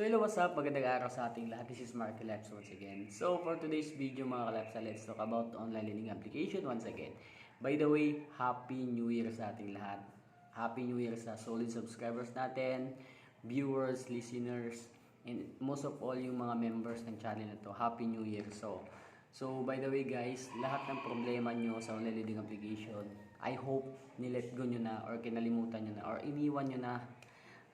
So hello, what's up? Magandang araw sa ating lahat. This is Marky Labs once again. So for today's video mga kalabs, let's talk about online learning application once again. By the way, Happy New Year sa ating lahat. Happy New Year sa solid subscribers natin, viewers, listeners, and most of all yung mga members ng channel na to. Happy New Year. So, so by the way guys, lahat ng problema nyo sa online learning application, I hope nilet go nyo na or kinalimutan nyo na or iniwan nyo na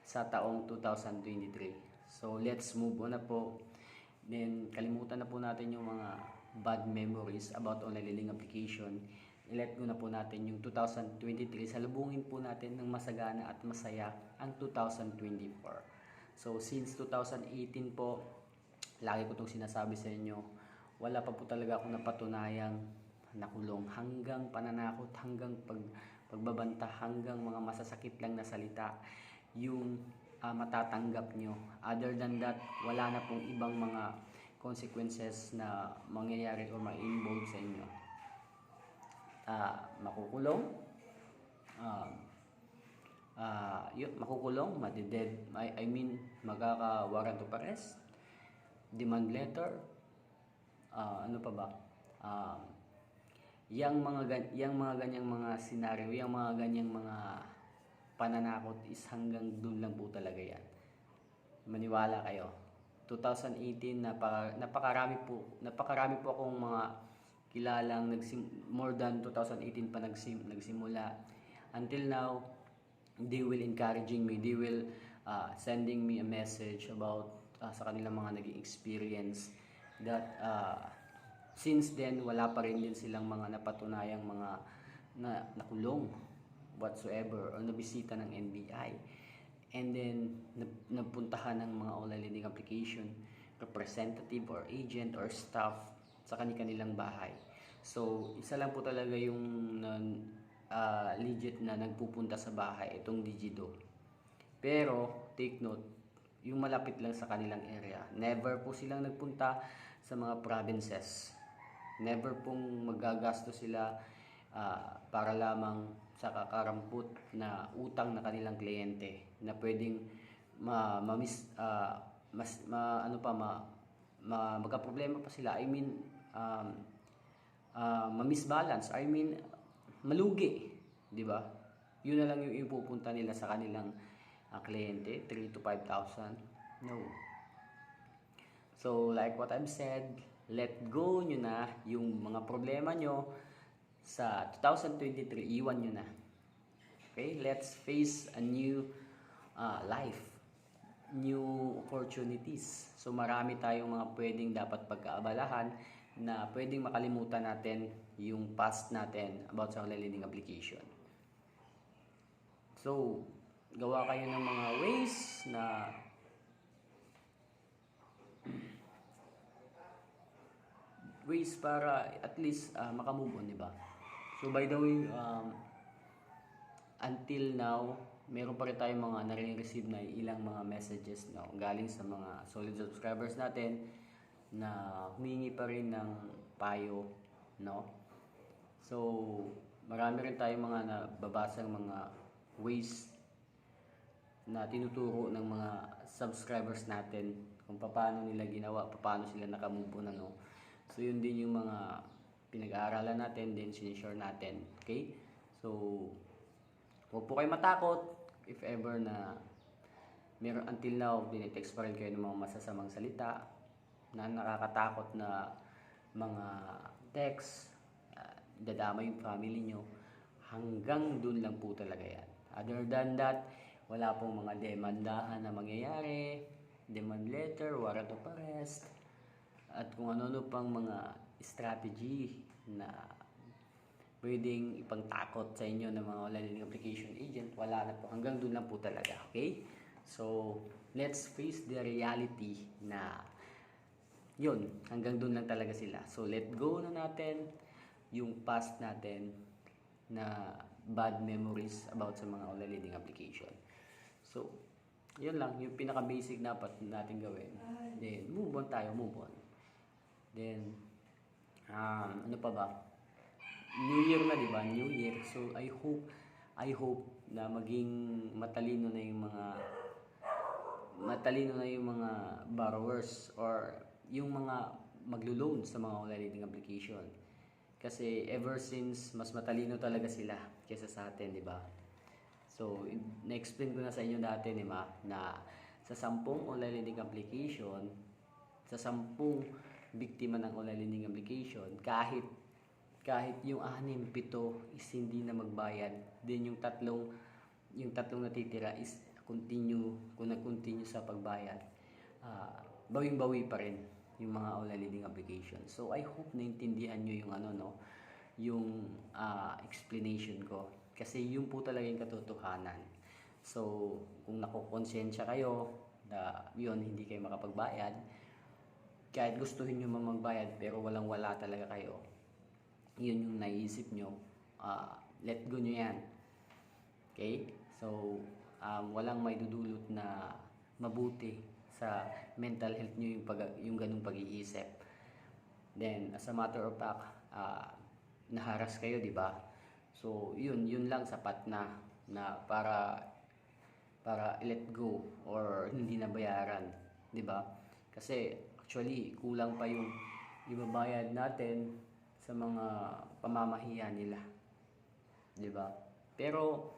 sa taong 2023. So, let's move on na po. Then, kalimutan na po natin yung mga bad memories about online learning application. I-let go na po natin yung 2023. Salubungin po natin ng masagana at masaya ang 2024. So, since 2018 po, lagi ko itong sinasabi sa inyo, wala pa po talaga akong napatunayang nakulong hanggang pananakot, hanggang pag, pagbabanta, hanggang mga masasakit lang na salita yung ah, matatanggap nyo. Other than that, wala na pong ibang mga consequences na mangyayari o ma-involve sa inyo. Ah, makukulong, ah, ah, yun, makukulong, madided, I, I mean, magkaka-warrant of arrest, demand letter, ah, ano pa ba? Ah, yang mga yang mga ganyang mga scenario, yang mga ganyang mga pananakot is hanggang dun lang po talaga yan. Maniwala kayo. 2018 napaka napakarami po napakarami po akong mga kilalang nagsim more than 2018 pa nagsim, nagsimula until now they will encouraging me they will uh, sending me a message about uh, sa kanilang mga naging experience that uh, since then wala pa rin din silang mga napatunayang mga na nakulong whatsoever or nabisita ng NBI and then nap- napuntahan ng mga online lending application representative or agent or staff sa kanilang bahay. So isa lang po talaga yung ah, legit na nagpupunta sa bahay itong Digido. Pero take note yung malapit lang sa kanilang area. Never po silang nagpunta sa mga provinces. Never pong magagasto sila ah, para lamang sa kakarampot na utang na kanilang kliyente na pwedeng ma, mamis ah, mas ma, ano pa ma, ma magka-problema pa sila. I mean um, ah, ma-misbalance I mean malugi di ba? Yun na lang yung ipupunta nila sa kanilang ah, kliyente 3 to 5,000 no. So, like what I've said, let go nyo na yung mga problema nyo sa 2023, iwan nyo na. Okay? Let's face a new uh, life, new opportunities. So, marami tayong mga pwedeng dapat pagkaabalahan na pwedeng makalimutan natin yung past natin about sa online application. So, gawa kayo ng mga ways na ways para at least uh, makamove on, di ba? So by the way, um, until now, meron pa rin tayong mga nare-receive na ilang mga messages no, galing sa mga solid subscribers natin na humingi pa rin ng payo, no? So, marami rin tayong mga nababasang mga ways na tinuturo ng mga subscribers natin kung paano nila ginawa, paano sila nakamove on, ano. So, yun din yung mga pinag-aaralan natin, then sinishare natin. Okay? So, huwag po kayo matakot if ever na meron until now, dinitext pa rin kayo ng mga masasamang salita na nakakatakot na mga text, uh, dadama yung family nyo. Hanggang dun lang po talaga yan. Other than that, wala pong mga demandahan na mangyayari, demand letter, warrant of arrest, at kung ano-ano pang mga strategy na pwedeng ipangtakot sa inyo ng mga online learning application agent, wala na po. Hanggang doon lang po talaga, okay? So, let's face the reality na yun, hanggang doon lang talaga sila. So, let go na natin yung past natin na bad memories about sa mga online learning application. So, yun lang, yung pinaka-basic dapat natin gawin. Then, move on tayo, move on. Then, um, ano pa ba? New Year na, di ba? New Year. So, I hope, I hope na maging matalino na yung mga matalino na yung mga borrowers or yung mga maglo-loan sa mga online lending application. Kasi ever since, mas matalino talaga sila kaysa sa atin, di ba? So, in- na-explain ko na sa inyo dati, di ba, na sa sampung online lending application, sa sampung biktima ng online lending application, kahit kahit yung anim, pito is hindi na magbayad, then yung tatlong yung tatlong natitira is continue, kung nag-continue sa pagbayad, ah, bawing-bawi pa rin yung mga online lending application. So I hope naintindihan nyo yung ano no, yung ah, explanation ko. Kasi yun po talaga yung katotohanan. So kung nakukonsensya kayo na yun hindi kayo makapagbayad, kahit gustuhin nyo man magbayad pero walang wala talaga kayo, yun yung naisip nyo, ah, let go nyo yan. Okay? So, um, walang may dudulot na mabuti sa mental health nyo yung, pag, yung ganung pag-iisip. Then, as a matter of fact, ah, naharas kayo, di ba? So, yun, yun lang sapat na na para para let go or hindi na bayaran, di ba? Kasi actually kulang pa yung ibabayad natin sa mga pamamahiya nila. 'Di ba? Pero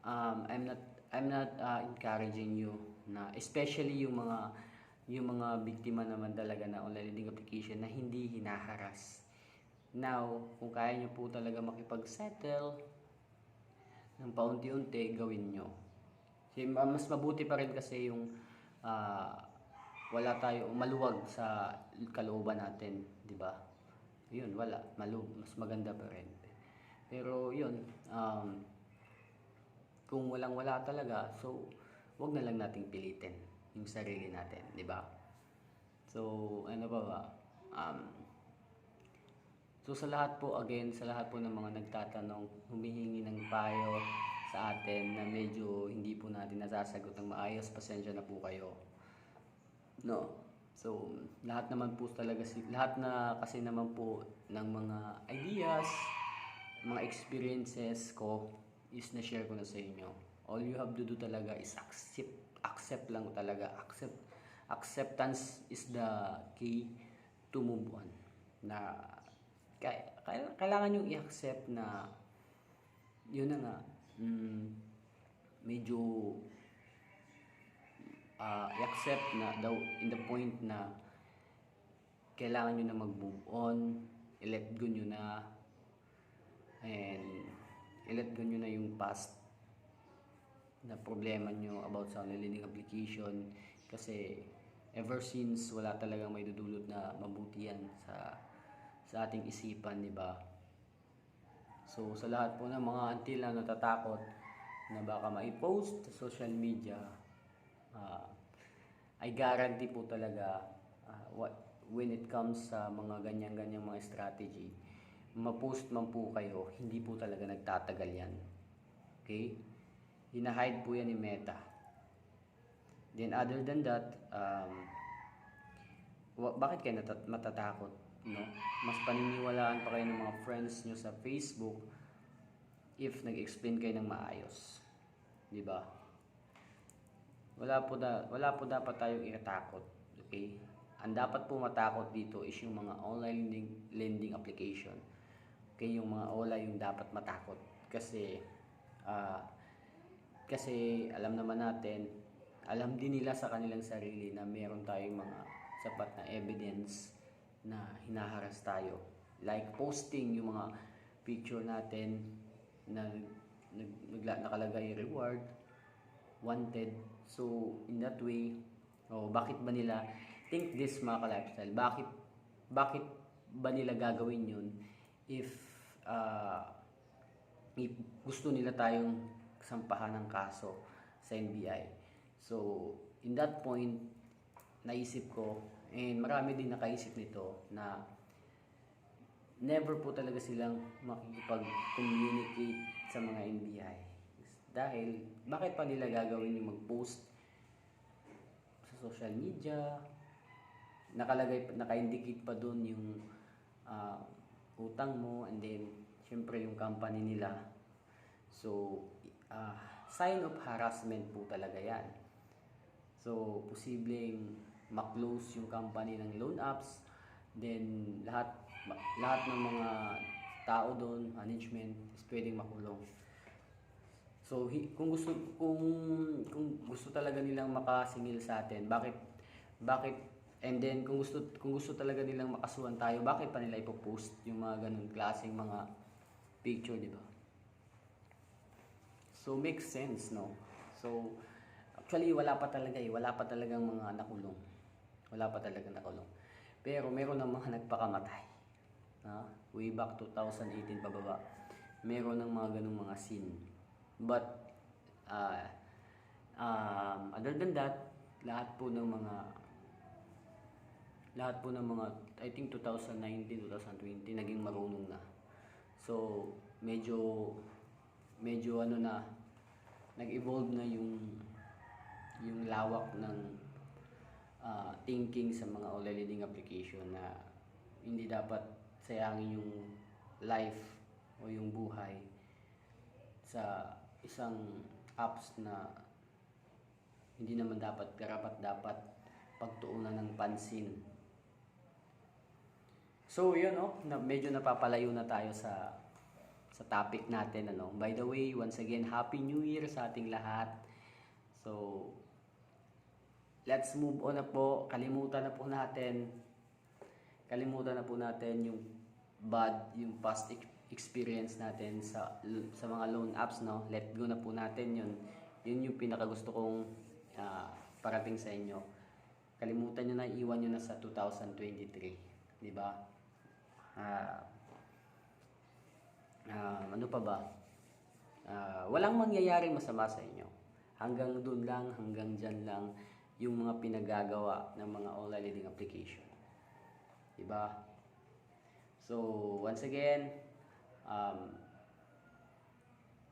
um, I'm not I'm not uh, encouraging you na especially yung mga yung mga biktima naman talaga na online lending application na hindi hinaharas. Now, kung kaya nyo po talaga makipag-settle ng paunti-unti, gawin nyo. Kasi ma- mas mabuti pa rin kasi yung ah, wala tayo maluwag sa kalooban natin, 'di ba? Yun, wala, malu mas maganda pa rin. Pero yun, um, kung walang wala talaga, so wag na lang nating pilitin yung sarili natin, 'di ba? So, ano pa ba? Um, So sa lahat po, again, sa lahat po ng mga nagtatanong, humihingi ng payo sa atin na medyo hindi po natin nasasagot ng maayos, pasensya na po kayo. No. So, lahat naman po talaga, si, lahat na kasi naman po ng mga ideas, mga experiences ko is na-share ko na sa inyo. All you have to do talaga is accept, accept lang talaga. Accept, acceptance is the key to move on. Na kailangan yung i-accept na yun na nga mm, medyo ah, i-accept na daw in the point na kailangan nyo na mag-move on i-let go nyo na and i-let go nyo na yung past na problema nyo about sa lending application kasi ever since wala talagang may dudulot na mabuti yan sa sa ating isipan, di ba? So, sa lahat po ng mga until na natatakot na baka ma-post sa social media, ah, I guarantee po talaga ah, what, when it comes sa mga ganyan-ganyang mga strategy, ma-post man po kayo, hindi po talaga nagtatagal yan. Okay? Hinahide po yan ni Meta. Then other than that, um, bakit kayo matatakot? No? Mas paniniwalaan pa kayo ng mga friends nyo sa Facebook if nag-explain kayo ng maayos. Di ba? Wala po, da- wala po dapat tayong iratakot. Okay? Ang dapat po matakot dito is yung mga online lending, lending application. Okay, yung mga OLA yung dapat matakot. Kasi, ah, kasi alam naman natin, alam din nila sa kanilang sarili na meron tayong mga sapat na evidence na hinaharas tayo. Like posting yung mga picture natin na nag, nagla- nakalagay reward, wanted. So, in that way, oh, bakit ba nila, think this mga ka-lifestyle, bakit, bakit ba nila gagawin yun if, ah, if gusto nila tayong sampahan ng kaso sa NBI. So, in that point, naisip ko, and marami din nakaisip nito na never po talaga silang makikipag-communicate sa mga NBI. Dahil, bakit pa nila gagawin yung mag-post sa social media, nakalagay, naka-indicate pa doon yung ah, utang mo, and then, syempre yung company nila. So, ah, sign of harassment po talaga yan. So, posibleng ma-close yung company ng loan apps. Then, lahat lahat ng mga tao doon, management, is pwedeng makulong. So, kung gusto kung kung gusto talaga nilang makasingil sa atin, bakit bakit and then kung gusto kung gusto talaga nilang makasuhan tayo, bakit pa nila ipo-post yung mga ganun klaseng mga picture, di ba? So makes sense, no? So actually wala pa talaga eh, wala pa talagang mga nakulong. Wala pa talaga nakulong. Pero meron ng mga nagpakamatay. Ha? Way back 2018 pababa. Meron ng mga ganung mga scene. But uh, um, other than that, lahat po ng mga lahat po ng mga I think 2019, 2020 naging marunong na. So, medyo medyo ano na nag-evolve na yung yung lawak ng ah, thinking sa mga online leading application na hindi dapat sayangin yung life o yung buhay sa isang apps na hindi naman dapat karapat dapat pagtuunan ng pansin. So, yun oh, na medyo napapalayo na tayo sa sa topic natin ano. By the way, once again, Happy New Year sa ating lahat. So, let's move on na po. Kalimutan na po natin. Kalimutan na po natin yung bad, yung past experience natin sa sa mga loan apps no. Let go na po natin yun. Yun yung pinaka gusto kong ah, parating sa inyo. Kalimutan nyo na, iwan nyo na sa 2023. Di ba? Ah, ah, ano pa ba? Ah, walang mangyayari masama sa inyo. Hanggang doon lang, hanggang dyan lang yung mga pinagagawa ng mga online leading application. Diba? So, once again, um,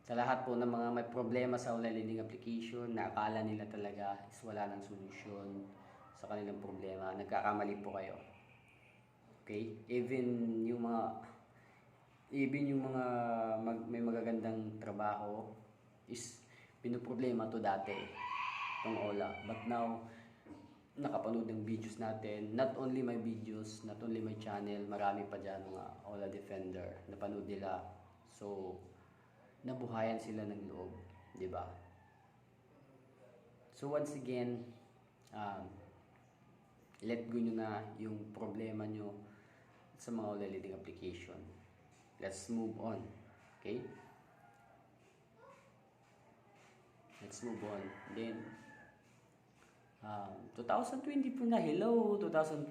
sa lahat po ng mga may problema sa online leading application na akala nila talaga is wala ng solusyon sa kanilang problema, nagkakamali po kayo. Okay? Even yung mga even yung mga mag, may magagandang trabaho is pinoproblema to dati tong Ola. But now, nakapanood ng videos natin. Not only my videos, not only my channel, marami pa dyan mga Ola Defender. Napanood nila. So, nabuhayan sila ng loob. ba? So, once again, um, let go nyo na yung problema nyo sa mga Ola leading application. Let's move on. Okay? Let's move on. Then, um, 2024 na. Hello, 2024.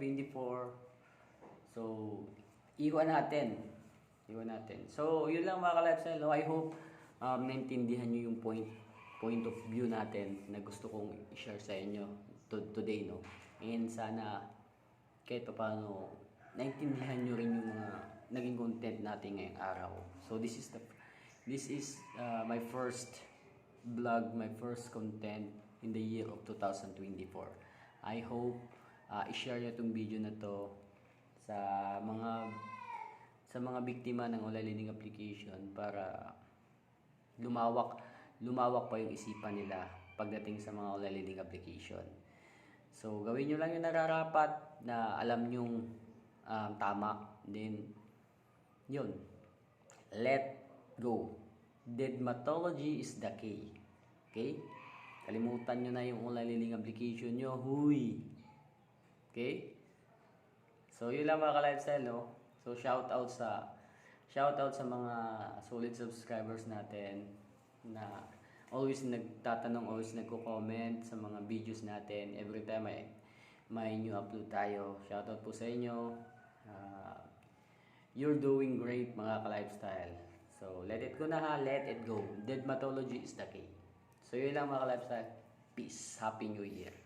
So, iwan natin. Iwan natin. So, yun lang mga ka-lifestyle. no? I hope um, naintindihan nyo yung point point of view natin na gusto kong i-share sa inyo to, today, no? And sana kahit pa paano naintindihan nyo rin yung mga naging content natin ngayong araw. So, this is the this is uh, my first vlog, my first content in the year of 2024. I hope uh, i-share nyo itong video na to sa mga sa mga biktima ng online learning application para lumawak lumawak pa yung isipan nila pagdating sa mga online learning application. So, gawin nyo lang yung nararapat na alam nyong um, tama. Then, yun. Let go. Dermatology is the key. Okay? Kalimutan nyo na yung online learning application nyo. Huy! Okay? So, yun lang mga ka-lifestyle, no? So, shout out sa shout out sa mga solid subscribers natin na always nagtatanong, always nagko-comment sa mga videos natin. Every time may, may new upload tayo. Shout out po sa inyo. Ah, you're doing great mga ka-lifestyle. So, let it go na ha. Let it go. Dermatology is the key. So, yun lang mga ka-lifestyle. Peace. Happy New Year.